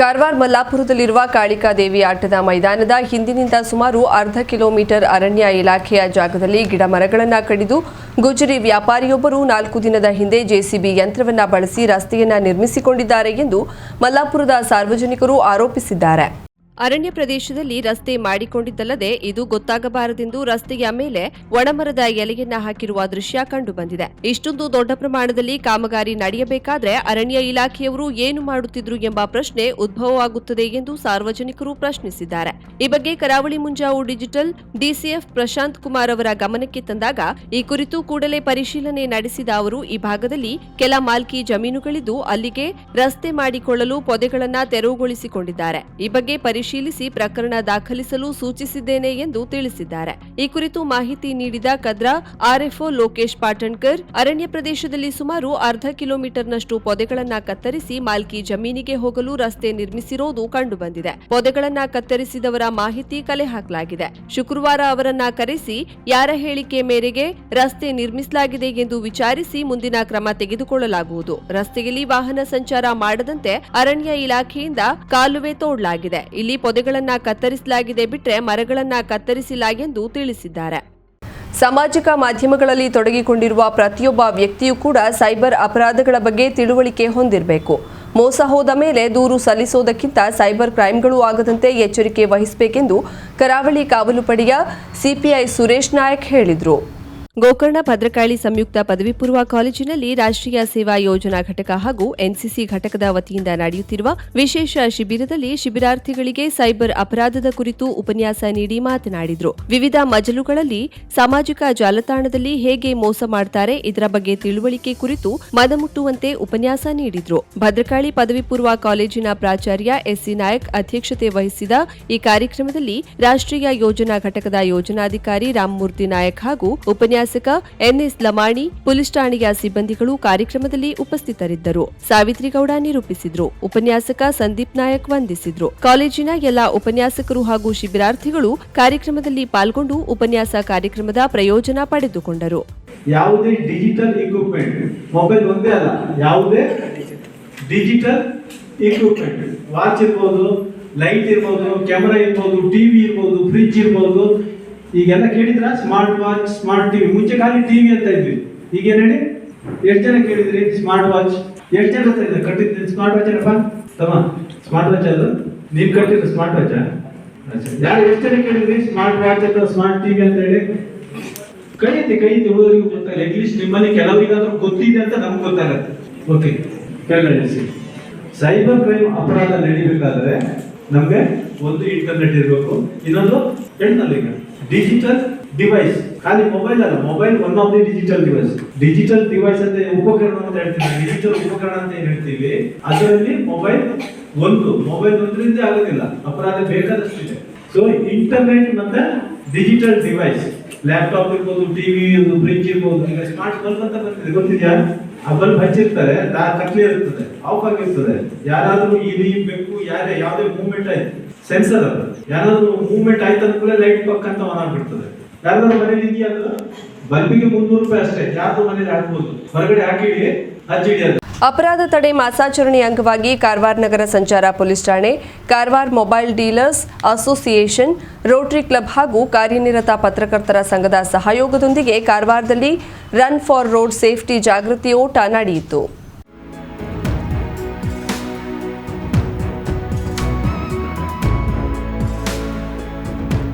ಕಾರವಾರ ಮಲ್ಲಾಪುರದಲ್ಲಿರುವ ಕಾಳಿಕಾದೇವಿ ಆಟದ ಮೈದಾನದ ಹಿಂದಿನಿಂದ ಸುಮಾರು ಅರ್ಧ ಕಿಲೋಮೀಟರ್ ಅರಣ್ಯ ಇಲಾಖೆಯ ಜಾಗದಲ್ಲಿ ಗಿಡ ಮರಗಳನ್ನು ಕಡಿದು ಗುಜರಿ ವ್ಯಾಪಾರಿಯೊಬ್ಬರು ನಾಲ್ಕು ದಿನದ ಹಿಂದೆ ಜೆಸಿಬಿ ಯಂತ್ರವನ್ನ ಬಳಸಿ ರಸ್ತೆಯನ್ನ ನಿರ್ಮಿಸಿಕೊಂಡಿದ್ದಾರೆ ಎಂದು ಮಲ್ಲಾಪುರದ ಸಾರ್ವಜನಿಕರು ಆರೋಪಿಸಿದ್ದಾರೆ. ಅರಣ್ಯ ಪ್ರದೇಶದಲ್ಲಿ ರಸ್ತೆ ಮಾಡಿಕೊಂಡಿದ್ದಲ್ಲದೆ ಇದು ಗೊತ್ತಾಗಬಾರದೆಂದು ರಸ್ತೆಯ ಮೇಲೆ ಒಣಮರದ ಎಲೆಯನ್ನ ಹಾಕಿರುವ ದೃಶ್ಯ ಕಂಡುಬಂದಿದೆ. ಇಷ್ಟೊಂದು ದೊಡ್ಡ ಪ್ರಮಾಣದಲ್ಲಿ ಕಾಮಗಾರಿ ನಡೆಯಬೇಕಾದ್ರೆ ಅರಣ್ಯ ಇಲಾಖೆಯವರು ಏನು ಮಾಡುತ್ತಿದ್ರು ಎಂಬ ಪ್ರಶ್ನೆ ಉದ್ಭವವಾಗುತ್ತದೆ ಎಂದು ಸಾರ್ವಜನಿಕರು ಪ್ರಶ್ನಿಸಿದ್ದಾರೆ. ಈ ಬಗ್ಗೆ ಕರಾವಳಿ ಮುಂಜಾವು ಡಿಜಿಟಲ್ ಡಿಸಿಎಫ್ ಪ್ರಶಾಂತ್ ಕುಮಾರ್ ಅವರ ಗಮನಕ್ಕೆ ತಂದಾಗ ಈ ಕುರಿತು ಕೂಡಲೇ ಪರಿಶೀಲನೆ ನಡೆಸಿದ ಅವರು, ಈ ಭಾಗದಲ್ಲಿ ಕೆಲ ಮಾಲ್ಕಿ ಜಮೀನುಗಳಿದ್ದು ಅಲ್ಲಿಗೆ ರಸ್ತೆ ಮಾಡಿಕೊಳ್ಳಲು ಪೊದೆಗಳನ್ನ ತೆರವುಗೊಳಿಸಿಕೊಂಡಿದ್ದಾರೆ. ಈ ಬಗ್ಗೆ ಪರಿಶೀಲಿಸಿ ಪ್ರಕರಣ ದಾಖಲಿಸಲು ಸೂಚಿಸಿದ್ದೇನೆ ಎಂದು ತಿಳಿಸಿದ್ದಾರೆ. ಈ ಕುರಿತು ಮಾಹಿತಿ ನೀಡಿದ ಕದ್ರಾ, ಆರ್ಎಫ್ಒ ಲೋಕೇಶ್ ಪಾಟಣ್ಕರ್, ಅರಣ್ಯ ಪ್ರದೇಶದಲ್ಲಿ ಸುಮಾರು ಅರ್ಧ ಕಿಲೋಮೀಟರ್ನಷ್ಟು ಪೊದೆಗಳನ್ನ ಕತ್ತರಿಸಿ ಮಾಲ್ಕಿ ಜಮೀನಿಗೆ ಹೋಗಲು ರಸ್ತೆ ನಿರ್ಮಿಸಿರೋದು ಕಂಡುಬಂದಿದೆ. ಪೊದೆಗಳನ್ನ ಕತ್ತರಿಸಿದವರ ಮಾಹಿತಿ ಕಲೆ ಹಾಕಲಾಗಿದೆ. ಶುಕ್ರವಾರ ಅವರನ್ನ ಕರೆಸಿ, ಯಾರ ಹೇಳಿಕೆ ಮೇರೆಗೆ ರಸ್ತೆ ನಿರ್ಮಿಸಲಾಗಿದೆ ಎಂದು ವಿಚಾರಿಸಿ ಮುಂದಿನ ಕ್ರಮ ತೆಗೆದುಕೊಳ್ಳಲಾಗುವುದು. ರಸ್ತೆಯಲ್ಲಿ ವಾಹನ ಸಂಚಾರ ಮಾಡದಂತೆ ಅರಣ್ಯ ಇಲಾಖೆಯಿಂದ ಕಾಲುವೆ ತೋಡಲಾಗಿದೆ. ಇಲ್ಲಿ ಪೊದೆಗಳನ್ನ ಕತ್ತರಿಸಲಾಗಿದೆ ಬಿಟ್ರೆ ಮರಗಳನ್ನ ಕತ್ತರಿಸಿಲ್ಲ ಎಂದು ತಿಳಿಸಿದ್ದಾರೆ. ಸಾಮಾಜಿಕ ಮಾಧ್ಯಮಗಳಲ್ಲಿ ತೊಡಗಿಕೊಂಡಿರುವ ಪ್ರತಿಯೊಬ್ಬ ವ್ಯಕ್ತಿಯೂ ಕೂಡ ಸೈಬರ್ ಅಪರಾಧಗಳ ಬಗ್ಗೆ ತಿಳುವಳಿಕೆ ಹೊಂದಿರಬೇಕು. ಮೋಸ ಹೋದ ಮೇಲೆ ದೂರು ಸಲ್ಲಿಸೋದಕ್ಕಿಂತ ಸೈಬರ್ ಕ್ರೈಮ್ಗಳು ಆಗದಂತೆ ಎಚ್ಚರಿಕೆ ವಹಿಸಬೇಕೆಂದು ಕರಾವಳಿ ಕಾವಲು ಪಡೆಯ ಸಿಪಿಐ ಸುರೇಶ್ ನಾಯಕ್ ಹೇಳಿದರು. ಗೋಕರ್ಣ ಭದ್ರಕಾಳಿ ಸಂಯುಕ್ತ ಪದವಿ ಪೂರ್ವ ಕಾಲೇಜಿನಲ್ಲಿ ರಾಷ್ಟ್ರೀಯ ಸೇವಾ ಯೋಜನಾ ಘಟಕ ಹಾಗೂ ಎನ್ಸಿಸಿ ಘಟಕದ ವತಿಯಿಂದ ನಡೆಯುತ್ತಿರುವ ವಿಶೇಷ ಶಿಬಿರದಲ್ಲಿ ಶಿಬಿರಾರ್ಥಿಗಳಿಗೆ ಸೈಬರ್ ಅಪರಾಧದ ಕುರಿತು ಉಪನ್ಯಾಸ ನೀಡಿ ಮಾತನಾಡಿದರು. ವಿವಿಧ ಮಜಲುಗಳಲ್ಲಿ ಸಾಮಾಜಿಕ ಜಾಲತಾಣದಲ್ಲಿ ಹೇಗೆ ಮೋಸ ಮಾಡುತ್ತಾರೆ ಇದರ ಬಗ್ಗೆ ತಿಳುವಳಿಕೆ ಕುರಿತು ಮನಮುಟ್ಟುವಂತೆ ಉಪನ್ಯಾಸ ನೀಡಿದ್ರು. ಭದ್ರಕಾಳಿ ಪದವಿ ಪೂರ್ವ ಕಾಲೇಜಿನ ಪ್ರಾಚಾರ್ಯ ಎಸ್ಸಿ ನಾಯಕ್ ಅಧ್ಯಕ್ಷತೆ ವಹಿಸಿದ ಈ ಕಾರ್ಯಕ್ರಮದಲ್ಲಿ ರಾಷ್ಟ್ರೀಯ ಯೋಜನಾ ಘಟಕದ ಯೋಜನಾಧಿಕಾರಿ ರಾಮಮೂರ್ತಿ ನಾಯಕ್ ಹಾಗೂ ಉಪನ್ಯಾಸಕ ಎನ್ಎಸ್ ಲಮಾಣಿ, ಪೊಲೀಸ್ ಠಾಣೆಯ ಸಿಬ್ಬಂದಿಗಳು ಕಾರ್ಯಕ್ರಮದಲ್ಲಿ ಉಪಸ್ಥಿತರಿದ್ದರು. ಸಾವಿತ್ರಿ ಗೌಡ ನಿರೂಪಿಸಿದ್ರು. ಉಪನ್ಯಾಸಕ ಸಂದೀಪ್ ನಾಯಕ್ ವಂದಿಸಿದ್ರು. ಕಾಲೇಜಿನ ಎಲ್ಲ ಉಪನ್ಯಾಸಕರು ಹಾಗೂ ಶಿಬಿರಾರ್ಥಿಗಳು ಕಾರ್ಯಕ್ರಮದಲ್ಲಿ ಪಾಲ್ಗೊಂಡು ಉಪನ್ಯಾಸ ಕಾರ್ಯಕ್ರಮದ ಪ್ರಯೋಜನ ಪಡೆದುಕೊಂಡರು. ಯಾವುದೇ ಡಿಜಿಟಲ್ ಇಕ್ವಿಪ್ಮೆಂಟ್ ಮೊಬೈಲ್ ಒಂದೇ ಅಲ್ಲ, ಯಾವುದೇ ಡಿಜಿಟಲ್ ಇಕ್ವಿಪ್ಮೆಂಟ್ ವಾಚ್ ಇರ್ಬೋದು ಲೈಟ್ ಇರ್ಬೋದು ಕ್ಯಾಮೆರಾ ಇರ್ಬೋದು ಟಿವಿ ಇರ್ಬೋದು ಫ್ರಿಜ್ ಇರ್ಬೋದು ಈಗೆಲ್ಲ ಕೇಳಿದ್ರ? ಸ್ಮಾರ್ಟ್ ವಾಚ್ ಸ್ಮಾರ್ಟ್ ಟಿವಿ ಮುಂಚೆ ಖಾಲಿ ಟಿವಿ ಅಂತ ಇದ್ವಿ. ಈಗ ಏನ್ ಹೇಳಿ? ಎಷ್ಟು ಜನ ಕೇಳಿದ್ರಿ? ಸ್ಮಾರ್ಟ್ ವಾಚ್ ಎಷ್ಟು ಜನ ಹತ್ರ ಇದೆ ಕಟ್ಟಿದ್ರಿ ಸ್ಮಾರ್ಟ್ ವಾಚ್ ಏನಪ್ಪ? ತಮ್ಮ ಸ್ಮಾರ್ಟ್ ವಾಚ್ ಅದು? ನೀವು ಕಟ್ಟಿದ್ರು ಸ್ಮಾರ್ಟ್ ವಾಚ್ ಯಾರು ಎಷ್ಟು ಜನ ಕೇಳಿದ್ರಿ? ಸ್ಮಾರ್ಟ್ ವಾಚ್ ಅಥವಾ ಸ್ಮಾರ್ಟ್ ಟಿವಿ ಅಂತ ಹೇಳಿ? ಕೈ ಐತೆ ಕೈ ಐತಿ ಹುಡುಗರಿಗೂ ಗೊತ್ತಾಗಲ್ಲ ಅಟ್ಲೀಸ್ಟ್ ನಿಮ್ಮಲ್ಲಿ ಕೆಲವರಿಗಾದ್ರೂ ಗೊತ್ತಿದೆ ಅಂತ ನಮ್ಗೆ ಗೊತ್ತಾಗತ್ತೆ. ಓಕೆ ಕೇಳಿ ಸೈಬರ್ ಕ್ರೈಮ್ ಅಪರಾಧ ನಡಿಬೇಕಾದ್ರೆ ನಮಗೆ ಒಂದು ಇಂಟರ್ನೆಟ್ ಇರಬೇಕು. ಇನ್ನೊಂದು ಹೆಣ್ಣಲ್ಲಿ ಡಿಜಿಟಲ್ ಡಿವೈಸ್ ಖಾಲಿ ಮೊಬೈಲ್ ಅಲ್ಲ mobile one of the digital device digital device ಅಂತ ಉಪಕರಣ ಅಂತ ಹೇಳ್ತೀವಿ. ಡಿಜಿಟಲ್ ಉಪಕರಣ ಅಂತ ಹೇಳ್ತೀವಿ? ಅದರಲ್ಲಿ ಮೊಬೈಲ್ ಒಂದು. ಮೊಬೈಲ್ ಒಂದರಿಂದ ಆಗೋದಿಲ್ಲ. ಅಪರಾಧ ಬೇಕಾದಷ್ಟು ಇದೆ. ಸೊ ಇಂಟರ್ನೆಟ್ ಮತ್ತೆ ಡಿಜಿಟಲ್ ಡಿವೈಸ್ ಲ್ಯಾಪ್ಟಾಪ್ ಇರ್ಬೋದು ಟಿವಿ ಫ್ರಿಜ್ ಇರ್ಬೋದು ಈಗ ಸ್ಮಾರ್ಟ್ ಫೋನ್ ಅಂತ ಬಂದಿದೆ. ಗೊತ್ತಿದ್ಯಾ? ಬಲ್ಬ್ ಹಚ್ಚಿರ್ತಾರೆ ಕಟ್ಲಿ ಇರ್ತದೆ ಆಫ್ ಆಗಿರ್ತದೆ ಯಾರಾದ್ರೂ ಇಲಿ ಬೆಕ್ಕು ಯಾರೇ, ಯಾವುದೇ ಮೂವ್ಮೆಂಟ್ ಆಯ್ತು ಸೆನ್ಸರ್ ಅದು. ಯಾರಾದ್ರೂ ಮೂವ್ಮೆಂಟ್ ಆಯ್ತು ಲೈಟ್ ಪಕ್ಕ ಅಂತ ಆನ್ ಆಗ್ಬಿಡ್ತದೆ. ಯಾರಾದ್ರೂ ಮನೇಲಿ ಅದು ಬಲ್ಬಿಗೆ ಮುನ್ನೂರು ರೂಪಾಯಿ ಅಷ್ಟೇ ಯಾರು ಮನೇಲಿ ಹಾಕ್ಬೋದು? ಹೊರಗಡೆ ಹಾಕಿಡಿ, ಹಚ್ಚಿಡಿ ಅದು ಅಪರಾಧ ತಡೆ ಮಾಸಾಚರಣೆ ಅಂಗವಾಗಿ ಕಾರವಾರ ನಗರ ಸಂಚಾರ ಪೊಲೀಸ್ ಠಾಣೆ, Karwar mobile dealers association, rotary club ಹಾಗೂ ಕಾರ್ಯನಿರತ ಪತ್ರಕರ್ತರ ಸಂಘದ ಸಹಯೋಗದೊಂದಿಗೆ ಕಾರವಾರದಲ್ಲಿ ರನ್ ಫಾರ್ ರೋಡ್ ಸೇಫ್ಟಿ ಜಾಗೃತಿ ಓಟ ನಡೆಯಿತು.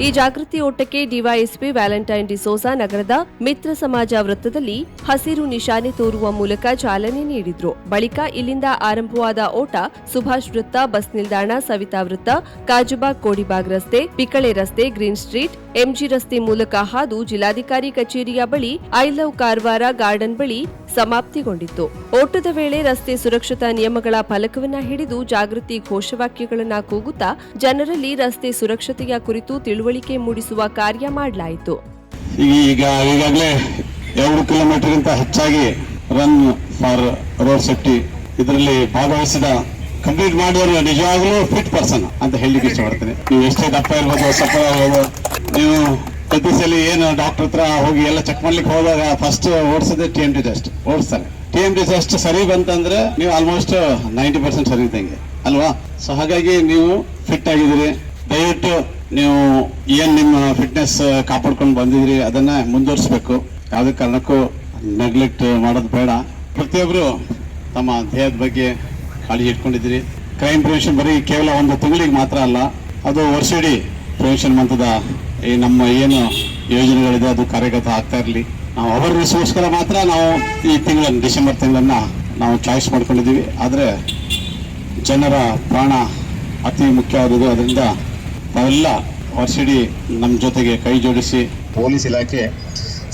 ಈ ಜಾಗೃತಿ ಓಟಕ್ಕೆ ಡಿವೈಎಸ್ಪಿ ವ್ಯಾಲೆಂಟೈನ್ ಡಿಸೋಸಾ ನಗರದ ಮಿತ್ರ ಸಮಾಜ ವೃತ್ತದಲ್ಲಿ ಹಸಿರು ನಿಶಾನೆ ತೋರುವ ಮೂಲಕ ಚಾಲನೆ ನೀಡಿದ್ರು. ಬಳಿಕ ಇಲ್ಲಿಂದ ಆರಂಭವಾದ ಓಟ ಸುಭಾಷ್ ವೃತ್ತ, ಬಸ್ ನಿಲ್ದಾಣ, ಸವಿತಾ ವೃತ್ತ ಕಾಜುಬಾಗ್ ಕೋಡಿಬಾಗ್ ರಸ್ತೆ, ಪಿಕಳೆ ರಸ್ತೆ, ಗ್ರೀನ್ ಸ್ಟ್ರೀಟ್, ಎಂಜಿ ರಸ್ತೆ ಮೂಲಕ ಹಾದು ಜಿಲ್ಲಾಧಿಕಾರಿ ಕಚೇರಿಯ ಬಳಿ ಐ ಲವ್ ಕಾರವಾರ ಗಾರ್ಡನ್ ಬಳಿ ಸಮಾಪ್ತಿಗೊಂಡಿತ್ತು. ಓಟದ ವೇಳೆ ರಸ್ತೆ ಸುರಕ್ಷತಾ ನಿಯಮಗಳ ಫಲಕವನ್ನ ಹಿಡಿದು ಜಾಗೃತಿ ಘೋಷವಾಕ್ಯಗಳನ್ನ ಕೂಗುತ್ತಾ ಜನರಲ್ಲಿ ರಸ್ತೆ ಸುರಕ್ಷತೆಯ ಕುರಿತು ತಿಳುವಳಿಕೆ ಮೂಡಿಸುವ ಕಾರ್ಯ ಮಾಡಲಾಯಿತು. ಈಗ ಈಗಾಗಲೇ ಎರಡು ಕಿಲೋಮೀಟರ್ಗಿಂತ ಹೆಚ್ಚಾಗಿ ರನ್ ಫಾರ್ ರೋಡ್ ಸೇಫ್ಟಿ ಇದರಲ್ಲಿ ಭಾಗವಹಿಸಿದ ಕಂಪ್ಲೀಟ್ ಮಾಡಿದವರು ನಿಜವಾಗ್ಲೂ ಫಿಟ್ ಪರ್ಸನ್ ಅಂತ ಹೇಳಲಿಕ್ಕೆ ಇಷ್ಟಪಡ್ತೀನಿ. ನೀವು ಎಷ್ಟೇ ದಪ್ಪ ಇರ್ಬೋದು ಸಪ್ಪ ಇರ್ಬೋದು, ನೀವು ಪ್ರತಿ ಸಲ ಏನು ಡಾಕ್ಟರ್ ಹತ್ರ ಹೋಗಿ ಎಲ್ಲ ಚೆಕ್ ಮಾಡ್ಲಿಕ್ಕೆ ಹೋದಾಗ ಫಸ್ಟ್ ಓಡಿಸೋದೇ ಟಿ ಎಂ ಟಿ ಟೆಸ್ಟ್ ಓಡಿಸ್ತಾರೆ. ಟಿ ಎಂ ಟಿ ಟೆಸ್ಟ್ ಸರಿ ಬಂತಂದ್ರೆ ನೀವು ಆಲ್ಮೋಸ್ಟ್ ನೈಂಟಿ ಪರ್ಸೆಂಟ್ ಸರಿ ಇದ್ದಂಗೆ, ಅಲ್ವಾ? ಸೊ ಹಾಗಾಗಿ ನೀವು ಫಿಟ್ ಆಗಿದ್ದೀರಿ. ದಯವಿಟ್ಟು ನೀವು ಏನು ನಿಮ್ಮ ಫಿಟ್ನೆಸ್ ಕಾಪಾಡ್ಕೊಂಡು ಬಂದಿದ್ರಿ, ಅದನ್ನ ಮುಂದುವರಿಸಬೇಕು. ಯಾವುದೇ ಕಾರಣಕ್ಕೂ ನೆಗ್ಲೆಕ್ಟ್ ಮಾಡೋದು ಬೇಡ. ಪ್ರತಿಯೊಬ್ಬರು ತಮ್ಮ ದೇಹದ ಬಗ್ಗೆ ಕಾಳಜಿ ಇಟ್ಕೊಂಡಿದ್ದೀರಿ. ಕ್ರೈಮ್ ಪ್ರಿವೆನ್ಷನ್ ಬರೀ ಕೇವಲ ಒಂದು ತಿಂಗಳಿಗೆ ಮಾತ್ರ ಅಲ್ಲ, ಅದು ವರ್ಷಿಡೀ ಪ್ರಿವೆನ್ಷನ್ ಮಂತದ ಈ ನಮ್ಮ ಏನು ಯೋಜನೆಗಳಿದೆ, ಅದು ಕಾರ್ಯಗತ ಆಗ್ತಾ ಇರಲಿ. ನಾವು ಅವೇರ್ನೆಸ್ಗೋಸ್ಕರ ಮಾತ್ರ ನಾವು ಈ ತಿಂಗಳನ್ನ ಡಿಸೆಂಬರ್ ತಿಂಗಳನ್ನ ನಾವು ಚಾಯ್ಸ್ ಮಾಡ್ಕೊಂಡಿದ್ದೀವಿ. ಆದರೆ ಜನರ ಪ್ರಾಣ ಅತಿ ಮುಖ್ಯವಾದುದು ಅದರಿಂದ ನಾವೆಲ್ಲ ವರ್ಷಿಡೀ ನಮ್ಮ ಜೊತೆಗೆ ಕೈ ಜೋಡಿಸಿ ಪೊಲೀಸ್ ಇಲಾಖೆ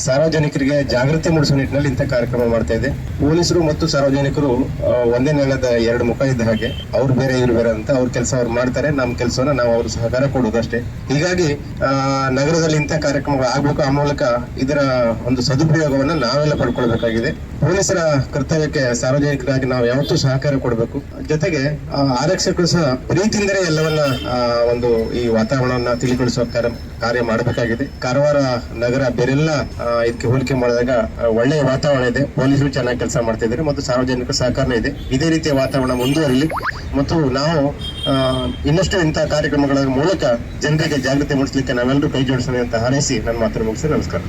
ಸಾರ್ವಜನಿಕರಿಗೆ ಜಾಗೃತಿ ಮೂಡಿಸುವ ನಿಟ್ಟಿನಲ್ಲಿ ಇಂಥ ಕಾರ್ಯಕ್ರಮ ಮಾಡ್ತಾ ಇದೆ. ಪೊಲೀಸರು ಮತ್ತು ಸಾರ್ವಜನಿಕರು ಒಂದೇ ನೆಲದ ಎರಡು ಮುಖ ಇದ್ದ ಹಾಗೆ ಅವ್ರು ಬೇರೆ, ಇವ್ರು ಬೇರೆ ಅಂತ ಅವ್ರ ಕೆಲಸ ಅವ್ರು ಮಾಡ್ತಾರೆ. ನಮ್ಮ ಕೆಲಸವನ್ನ ನಾವು ಅವ್ರ ಸಹಕಾರ ಕೊಡೋದಷ್ಟೇ ಹೀಗಾಗಿ ನಗರದಲ್ಲಿ ಇಂಥ ಕಾರ್ಯಕ್ರಮಗಳು ಆಗ್ಬೇಕು ಆ ಮೂಲಕ ಇದರ ಒಂದು ಸದುಪಯೋಗವನ್ನ ನಾವೆಲ್ಲ ಪಡ್ಕೊಳ್ಬೇಕಾಗಿದೆ. ಪೊಲೀಸರ ಕರ್ತವ್ಯಕ್ಕೆ ಸಾರ್ವಜನಿಕರಾಗಿ ನಾವು ಯಾವತ್ತೂ ಸಹಕಾರ ಕೊಡಬೇಕು. ಜೊತೆಗೆ ಆರಕ್ಷಕರು ಸಹ ಪ್ರೀತಿಯಿಂದಲೇ ಎಲ್ಲವನ್ನ ಒಂದು ಈ ವಾತಾವರಣವನ್ನ ತಿಳಿಗೊಳಿಸುವ ಕಾರ್ಯ ಮಾಡಬೇಕಾಗಿದೆ. ಕಾರವಾರ ನಗರ ಬೇರೆಲ್ಲ ಇದಕ್ಕೆ ಹೋಲಿಕೆ ಮಾಡಿದಾಗ ಒಳ್ಳೆಯ ವಾತಾವರಣ ಇದೆ. ಪೊಲೀಸರು ಚೆನ್ನಾಗಿ ಕೆಲಸ ಮಾಡ್ತಾ ಇದ್ದಾರೆ ಮತ್ತು ಸಾರ್ವಜನಿಕ ಸಹಕಾರ ಇದೆ. ಇದೇ ರೀತಿಯ ವಾತಾವರಣ ಮುಂದುವರಿಲಿ ಮತ್ತು ನಾವು ಇನ್ನಷ್ಟು ಇಂತಹ ಕಾರ್ಯಕ್ರಮಗಳ ಮೂಲಕ ಜನರಿಗೆ ಜಾಗೃತಿ ಮೂಡಿಸಲಿಕ್ಕೆ ನಾವೆಲ್ಲರೂ ಕೈ ಜೋಡಿಸೋಣ ಅಂತ ಹಾರೈಸಿ ನನ್ನ ಮಾತನ್ನು ಮುಗಿಸಿ, ನಮಸ್ಕಾರ.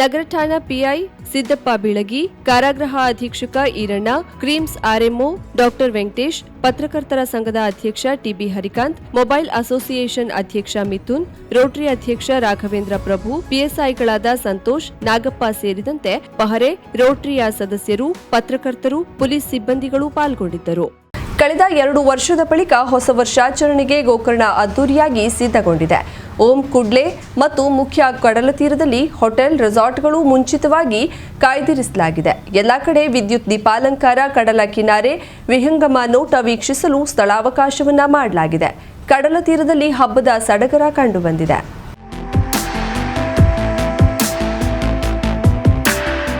ನಗರ ಠಾಣಾ ಪಿಐ ಸಿದ್ದಪ್ಪ ಬಿಳಗಿ, ಕಾರಾಗೃಹ ಅಧೀಕ್ಷಕ Iranna, KRIMS RMO doctor Venkatesh, ಪತ್ರಕರ್ತರ ಸಂಘದ ಅಧ್ಯಕ್ಷ ಟಿಬಿ ಹರಿಕಾಂತ್, ಮೊಬೈಲ್ ಅಸೋಸಿಯೇಷನ್ ಅಧ್ಯಕ್ಷ ಮಿಥುನ್, ರೋಟರಿ ಅಧ್ಯಕ್ಷ ರಾಘವೇಂದ್ರ ಪ್ರಭು, ಪಿಎಸ್ಐಗಳಾದ ಸಂತೋಷ್, ನಾಗಪ್ಪ ಸೇರಿದಂತೆ ಪಹರೆ ರೋಟರಿಯ ಸದಸ್ಯರು, ಪತ್ರಕರ್ತರು, ಪೊಲೀಸ್ ಸಿಬ್ಬಂದಿಗಳು ಪಾಲ್ಗೊಂಡಿದ್ದರು. ಕಳೆದ ಎರಡು ವರ್ಷದ ಬಳಿಕ ಹೊಸ ವರ್ಷಾಚರಣೆಗೆ ಗೋಕರ್ಣ ಅದ್ದೂರಿಯಾಗಿ ಸಿದ್ಧಗೊಂಡಿದೆ. ಓಂ ಕುಡ್ಲೆ ಮತ್ತು ಮುಖ್ಯ ಕಡಲ ತೀರದಲ್ಲಿ ಹೋಟೆಲ್, ರೆಸಾರ್ಟ್ಗಳು ಮುಂಚಿತವಾಗಿ ಕಾಯ್ದಿರಿಸಲಾಗಿದೆ. ಎಲ್ಲ ಕಡೆ ವಿದ್ಯುತ್ ದೀಪಾಲಂಕಾರ, ಕಡಲ ಕಿನಾರೆ, ವಿಹಂಗಮ ನೋಟ ವೀಕ್ಷಿಸಲು ಸ್ಥಳಾವಕಾಶವನ್ನ ಮಾಡಲಾಗಿದೆ. ಕಡಲ ತೀರದಲ್ಲಿ ಹಬ್ಬದ ಸಡಗರ ಕಂಡುಬಂದಿದೆ.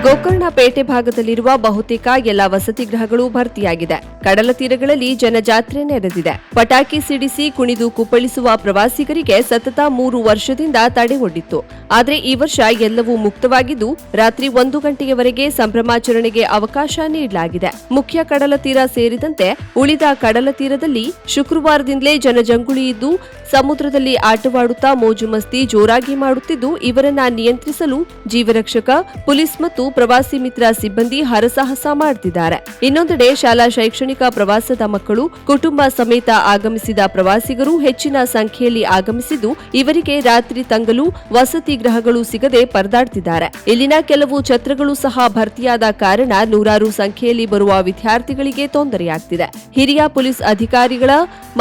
ಗೋಕರ್ಣ ಪೇಟೆ ಭಾಗದಲ್ಲಿರುವ ಬಹುತೇಕ ಎಲ್ಲ ವಸತಿ ಗೃಹಗಳು ಭರ್ತಿಯಾಗಿದೆ. ಕಡಲ ತೀರಗಳಲ್ಲಿ ಜನಜಾತ್ರೆ ನೆರೆದಿದೆ. ಪಟಾಕಿ ಸಿಡಿಸಿ ಕುಣಿದು ಕುಪ್ಪಳಿಸುವ ಪ್ರವಾಸಿಗರಿಗೆ ಸತತ ಮೂರು ವರ್ಷದಿಂದ ತಡೆ ಒಡ್ಡಿತ್ತು. ಆದರೆ ಈ ವರ್ಷ ಎಲ್ಲವೂ ಮುಕ್ತವಾಗಿದ್ದು, ರಾತ್ರಿ ಒಂದು ಗಂಟೆಯವರೆಗೆ ಸಂಭ್ರಮಾಚರಣೆಗೆ ಅವಕಾಶ ನೀಡಲಾಗಿದೆ. ಮುಖ್ಯ ಕಡಲ ತೀರ ಸೇರಿದಂತೆ ಉಳಿದ ಕಡಲ ತೀರದಲ್ಲಿ ಶುಕ್ರವಾರದಿಂದಲೇ ಜನಜಂಗುಳಿ ಇದ್ದು, ಸಮುದ್ರದಲ್ಲಿ ಆಟವಾಡುತ್ತಾ ಮೋಜು ಮಸ್ತಿ ಜೋರಾಗಿ ಮಾಡುತ್ತಿದ್ದು, ಇವರನ್ನ ನಿಯಂತ್ರಿಸಲು ಜೀವರಕ್ಷಕ, ಪೊಲೀಸ್ ಮತ್ತು ಪ್ರವಾಸಿ ಮಿತ್ರ ಸಿಬ್ಬಂದಿ ಹರಸಾಹಸ ಮಾಡುತ್ತಿದ್ದಾರೆ ಇನ್ನೊಂದೆಡೆ ಶಾಲಾ ಶೈಕ್ಷಣಿಕ ಪ್ರವಾಸದ ಮಕ್ಕಳು ಕುಟುಂಬ ಸಮೇತ ಆಗಮಿಸಿದ ಪ್ರವಾಸಿಗರು ಹೆಚ್ಚಿನ ಸಂಖ್ಯೆಯಲ್ಲಿ ಆಗಮಿಸಿದ್ದು, ಇವರಿಗೆ ರಾತ್ರಿ ತಂಗಲು ವಸತಿ ಗೃಹಗಳು ಸಿಗದೆ ಪರದಾಡ್ತಿದ್ದಾರೆ. ಇಲ್ಲಿನ ಕೆಲವು ಛತ್ರಗಳು ಸಹ ಭರ್ತಿಯಾದ ಕಾರಣ ನೂರಾರು ಸಂಖ್ಯೆಯಲ್ಲಿ ಬರುವ ವಿದ್ಯಾರ್ಥಿಗಳಿಗೆ ತೊಂದರೆಯಾಗ್ತಿದೆ. ಹಿರಿಯ ಪೊಲೀಸ್ ಅಧಿಕಾರಿಗಳ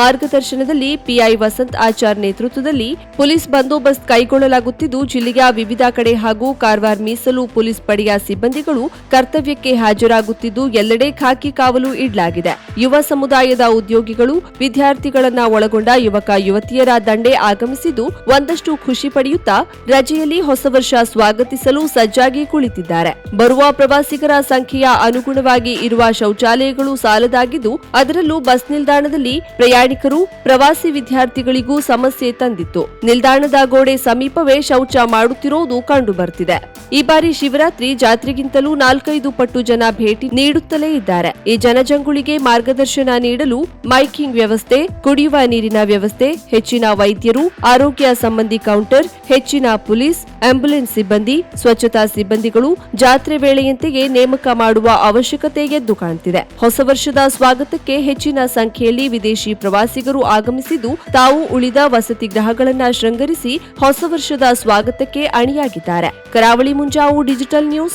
ಮಾರ್ಗದರ್ಶನದಲ್ಲಿ ಪಿಐ ವಸಂತ್ ಆಚಾರ್ ನೇತೃತ್ವದಲ್ಲಿ ಪೊಲೀಸ್ ಬಂದೋಬಸ್ತ್ ಕೈಗೊಳ್ಳಲಾಗುತ್ತಿದ್ದು, ಜಿಲ್ಲೆಯ ವಿವಿಧ ಕಡೆ ಹಾಗೂ ಕಾರವಾರ ಮೀಸಲು ಪೊಲೀಸ್ ಪಡೆಯ ಸಿಬ್ಬಂದಿಗಳು ಕರ್ತವ್ಯಕ್ಕೆ ಹಾಜರಾಗುತ್ತಿದ್ದು ಎಲ್ಲೆಡೆ ಖಾಕಿ ಕಾವಲು ಇಡಲಾಗಿದೆ. ಯುವ ಸಮುದಾಯದ ಉದ್ಯೋಗಿಗಳು, ವಿದ್ಯಾರ್ಥಿಗಳನ್ನ ಒಳಗೊಂಡ ಯುವಕ, ಯುವತಿಯರ ದಂಡೆ ಆಗಮಿಸಿದ್ದು ಒಂದಷ್ಟು ಖುಷಿ ಪಡೆಯುತ್ತಾ ರಜೆಯಲ್ಲಿ ಹೊಸ ವರ್ಷ ಸ್ವಾಗತಿಸಲು ಸಜ್ಜಾಗಿ ಕುಳಿತಿದ್ದಾರೆ. ಬರುವ ಪ್ರವಾಸಿಗರ ಸಂಖ್ಯೆಯ ಅನುಗುಣವಾಗಿ ಇರುವ ಶೌಚಾಲಯಗಳು ಸಾಲದಾಗಿದ್ದು ಅದರಲ್ಲೂ ಬಸ್ ನಿಲ್ದಾಣದಲ್ಲಿ ಪ್ರಯಾಣಿಕರು, ಪ್ರವಾಸಿ ವಿದ್ಯಾರ್ಥಿಗಳಿಗೂ ಸಮಸ್ಯೆ ತಂದಿತ್ತು. ನಿಲ್ದಾಣದ ಗೋಡೆ ಸಮೀಪವೇ ಶೌಚ ಮಾಡುತ್ತಿರುವುದು ಕಂಡುಬರುತ್ತಿದೆ ಈ ಬಾರಿ ಶಿವರಾತ್ರಿ ಜಾತ್ರೆಗಿಂತಲೂ ನಾಲ್ಕೈದು ಪಟ್ಟು ಜನ ಭೇಟಿ ನೀಡುತ್ತಲೇ ಇದ್ದಾರೆ. ಈ ಜನಜಂಗುಳಿಗೆ ಮಾರ್ಗದರ್ಶನ ನೀಡಲು ಮೈಕಿಂಗ್ ವ್ಯವಸ್ಥೆ, ಕುಡಿಯುವ ನೀರಿನ ವ್ಯವಸ್ಥೆ, ಹೆಚ್ಚಿನ ವೈದ್ಯರು, ಆರೋಗ್ಯ ಸಂಬಂಧಿ ಕೌಂಟರ್, ಹೆಚ್ಚಿನ ಪೊಲೀಸ್ ಆಂಬ್ಯುಲೆನ್ಸ್ ಸಿಬ್ಬಂದಿ, ಸ್ವಚ್ಛತಾ ಸಿಬ್ಬಂದಿಗಳು ಜಾತ್ರೆ ವೇಳೆಯಂತೆಯೇ ನೇಮಕ ಮಾಡುವ ಅವಶ್ಯಕತೆ ಎದ್ದು ಕಾಣ್ತಿದೆ. ಹೊಸ ವರ್ಷದ ಸ್ವಾಗತಕ್ಕೆ ಹೆಚ್ಚಿನ ಸಂಖ್ಯೆಯಲ್ಲಿ ವಿದೇಶಿ ಪ್ರವಾಸಿಗರು ಆಗಮಿಸಿದ್ದು, ತಾವು ಉಳಿದ ವಸತಿ ಗೃಹಗಳನ್ನ ಶೃಂಗರಿಸಿ ಹೊಸ ವರ್ಷದ ಸ್ವಾಗತಕ್ಕೆ ಅಣಿಯಾಗಿದ್ದಾರೆ. Karavali Munjavu digital news